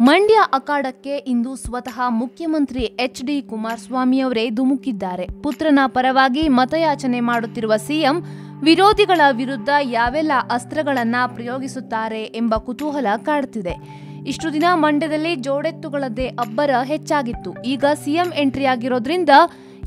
ಮಂಡ್ಯ ಅಖಾಡಕ್ಕೆ ಇಂದು ಸ್ವತಃ ಮುಖ್ಯಮಂತ್ರಿ H D ಕುಮಾರಸ್ವಾಮಿಯವರೇ ಧುಮುಕಿದ್ದಾರೆ. ಪುತ್ರನ ಪರವಾಗಿ ಮತಯಾಚನೆ ಮಾಡುತ್ತಿರುವ ಸಿಎಂ, ವಿರೋಧಿಗಳ ವಿರುದ್ಧ ಯಾವೆಲ್ಲ ಅಸ್ತ್ರಗಳನ್ನ ಪ್ರಯೋಗಿಸುತ್ತಾರೆ ಎಂಬ ಕುತೂಹಲ ಕಾಡ್ತಿದೆ. ಇಷ್ಟು ದಿನ ಮಂಡ್ಯದಲ್ಲಿ ಜೋಡೆತ್ತುಗಳದ್ದೇ ಅಬ್ಬರ ಹೆಚ್ಚಾಗಿತ್ತು. ಈಗ ಸಿಎಂ ಎಂಟ್ರಿ ಆಗಿರೋದ್ರಿಂದ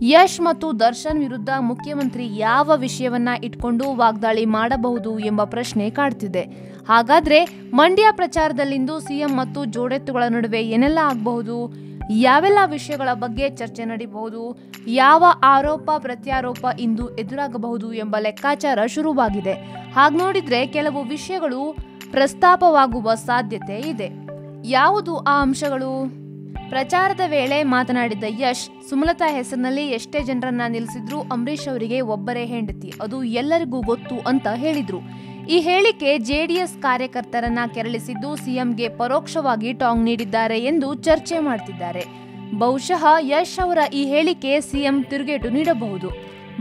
ಯಶ್ ಮತ್ತು ದರ್ಶನ್ ವಿರುದ್ಧ ಮುಖ್ಯಮಂತ್ರಿ ಯಾವ ವಿಷಯವನ್ನ ಇಟ್ಕೊಂಡು ವಾಗ್ದಾಳಿ ಮಾಡಬಹುದು ಎಂಬ ಪ್ರಶ್ನೆ ಕಾಡ್ತಿದೆ. ಹಾಗಾದ್ರೆ ಮಂಡ್ಯ ಪ್ರಚಾರದಲ್ಲಿಂದು ಸಿಎಂ ಮತ್ತು ಜೋಡೆತ್ತುಗಳ ನಡುವೆ ಏನೆಲ್ಲ ಆಗಬಹುದು? ಯಾವೆಲ್ಲ ವಿಷಯಗಳ ಬಗ್ಗೆ ಚರ್ಚೆ ನಡೆಯಬಹುದು ಯಾವ ಆರೋಪ ಪ್ರತ್ಯಾರೋಪ ಇಂದು ಎದುರಾಗಬಹುದು ಎಂಬ ಲೆಕ್ಕಾಚಾರ ಶುರುವಾಗಿದೆ. ಹಾಗೆ ನೋಡಿದ್ರೆ ಕೆಲವು ವಿಷಯಗಳು ಪ್ರಸ್ತಾಪವಾಗುವ ಸಾಧ್ಯತೆ ಇದೆ. ಯಾವುದು ಆ ಅಂಶಗಳು? ಪ್ರಚಾರದ ವೇಳೆ ಮಾತನಾಡಿದ ಯಶ್, ಸುಮಲತಾ ಹೆಸರಿನಲ್ಲಿ ಎಷ್ಟೇ ಜನರನ್ನ ನಿಲ್ಲಿಸಿದ್ರು ಅಂಬರೀಷ್ ಅವರಿಗೆ ಒಬ್ಬರೇ ಹೆಂಡತಿ, ಅದು ಎಲ್ಲರಿಗೂ ಗೊತ್ತು ಅಂತ ಹೇಳಿದ್ರು. ಈ ಹೇಳಿಕೆ ಜೆಡಿಎಸ್ ಕಾರ್ಯಕರ್ತರನ್ನ ಕೆರಳಿಸಿದ್ದು ಸಿಎಂಗೆ ಪರೋಕ್ಷವಾಗಿ ಟಾಂಗ್ ನೀಡಿದ್ದಾರೆ ಎಂದು ಚರ್ಚೆ ಮಾಡ್ತಿದ್ದಾರೆ. ಬಹುಶಃ ಯಶ್ ಅವರ ಈ ಹೇಳಿಕೆ ಸಿಎಂ ತಿರುಗೇಟು ನೀಡಬಹುದು.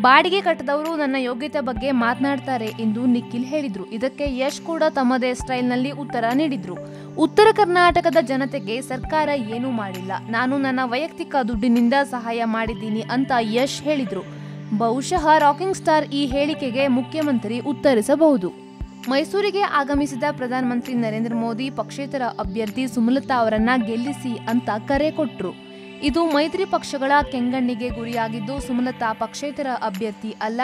ಬಾಡಿಗೆ ಕಟ್ಟದವರು ನನ್ನ ಯೋಗ್ಯತೆ ಬಗ್ಗೆ ಮಾತನಾಡ್ತಾರೆ ಎಂದು ನಿಖಿಲ್ ಹೇಳಿದ್ರು. ಇದಕ್ಕೆ ಯಶ್ ಕೂಡ ತಮ್ಮದೇ ಸ್ಟೈಲ್ನಲ್ಲಿ ಉತ್ತರ ನೀಡಿದ್ರು. ಉತ್ತರ ಕರ್ನಾಟಕದ ಜನತೆಗೆ ಸರ್ಕಾರ ಏನೂ ಮಾಡಿಲ್ಲ. ನಾನು ನನ್ನ ವೈಯಕ್ತಿಕ ದುಡ್ಡಿನಿಂದ ಸಹಾಯ ಮಾಡಿದ್ದೀನಿ ಅಂತ ಯಶ್ ಹೇಳಿದರು. ಬಹುಶಃ ರಾಕಿಂಗ್ ಸ್ಟಾರ್ ಈ ಹೇಳಿಕೆಗೆ ಮುಖ್ಯಮಂತ್ರಿ ಉತ್ತರಿಸಬಹುದು. ಮೈಸೂರಿಗೆ ಆಗಮಿಸಿದ ಪ್ರಧಾನಮಂತ್ರಿ ನರೇಂದ್ರ ಮೋದಿ, ಪಕ್ಷೇತರ ಅಭ್ಯರ್ಥಿ ಸುಮಲತಾ ಅವರನ್ನ ಗೆಲ್ಲಿಸಿ ಅಂತ ಕರೆ ಕೊಟ್ಟರು ಇದು ಮೈತ್ರಿ ಪಕ್ಷಗಳ ಕೆಂಗಣ್ಣಿಗೆ ಗುರಿಯಾಗಿದ್ದು ಸುಮಲತಾ ಪಕ್ಷೇತರ ಅಭ್ಯರ್ಥಿ ಅಲ್ಲ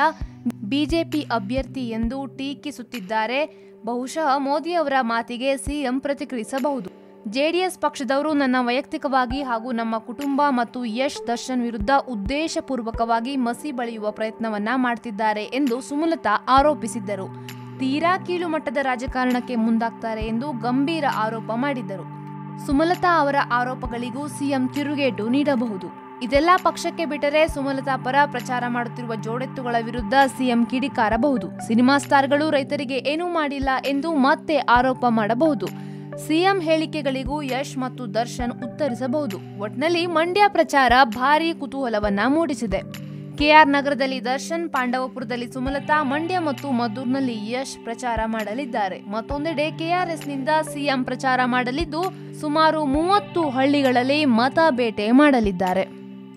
ಬಿಜೆಪಿ ಅಭ್ಯರ್ಥಿ ಎಂದು ಟೀಕಿಸುತ್ತಿದ್ದಾರೆ. ಬಹುಶಃ ಮೋದಿ ಅವರ ಮಾತಿಗೆ ಸಿಎಂ ಪ್ರತಿಕ್ರಿಯಿಸಬಹುದು. ಜೆಡಿಎಸ್ ಪಕ್ಷದವರು ನನ್ನ ವೈಯಕ್ತಿಕವಾಗಿ ಹಾಗೂ ನಮ್ಮ ಕುಟುಂಬ ಮತ್ತು ಯಶ್ ದರ್ಶನ್ ವಿರುದ್ಧ ಉದ್ದೇಶಪೂರ್ವಕವಾಗಿ ಮಸಿ ಬಳಿಯುವ ಪ್ರಯತ್ನವನ್ನ ಮಾಡ್ತಿದ್ದಾರೆ ಎಂದು ಸುಮಲತಾ ಆರೋಪಿಸಿದ್ದರು. ತೀರಾ ಕೀಳು ಮಟ್ಟದ ರಾಜಕಾರಣಕ್ಕೆ ಮುಂದಾಗ್ತಾರೆ ಎಂದು ಗಂಭೀರ ಆರೋಪ ಮಾಡಿದ್ದರು. ಸುಮಲತಾ ಅವರ ಆರೋಪಗಳಿಗೂ ಸಿಎಂ ತಿರುಗೇಟು ನೀಡಬಹುದು. ಇದೆಲ್ಲ ಪಕ್ಷಕ್ಕೆ ಬಿಟ್ಟರೆ ಸುಮಲತಾ ಪರ ಪ್ರಚಾರ ಮಾಡುತ್ತಿರುವ ಜೋಡೆತ್ತುಗಳ ವಿರುದ್ಧ ಸಿಎಂ ಕಿಡಿಕಾರಬಹುದು. ಸಿನಿಮಾ ಸ್ಟಾರ್ಗಳು ರೈತರಿಗೆ ಏನೂ ಮಾಡಿಲ್ಲ ಎಂದು ಮತ್ತೆ ಆರೋಪ ಮಾಡಬಹುದು. ಸಿಎಂ ಹೇಳಿಕೆಗಳಿಗೂ ಯಶ್ ಮತ್ತು ದರ್ಶನ್ ಉತ್ತರಿಸಬಹುದು. ಒಟ್ನಲ್ಲಿ ಮಂಡ್ಯ ಪ್ರಚಾರ ಭಾರೀ ಕುತೂಹಲವನ್ನ ಮೂಡಿಸಿದೆ. ಕೆಆರ್ ನಗರದಲ್ಲಿ ದರ್ಶನ್, ಪಾಂಡವಪುರದಲ್ಲಿ ಸುಮಲತಾ, ಮಂಡ್ಯ ಮತ್ತು ಮದ್ದೂರ್ನಲ್ಲಿ ಯಶ್ ಪ್ರಚಾರ ಮಾಡಲಿದ್ದಾರೆ. ಮತ್ತೊಂದೆಡೆ ಕೆಆರ್ಎಸ್ನಿಂದ ಸಿಎಂ ಪ್ರಚಾರ ಮಾಡಲಿದ್ದು ಸುಮಾರು ಮೂವತ್ತು ಹಳ್ಳಿಗಳಲ್ಲಿ ಮತ ಬೇಟೆ ಮಾಡಲಿದ್ದಾರೆ.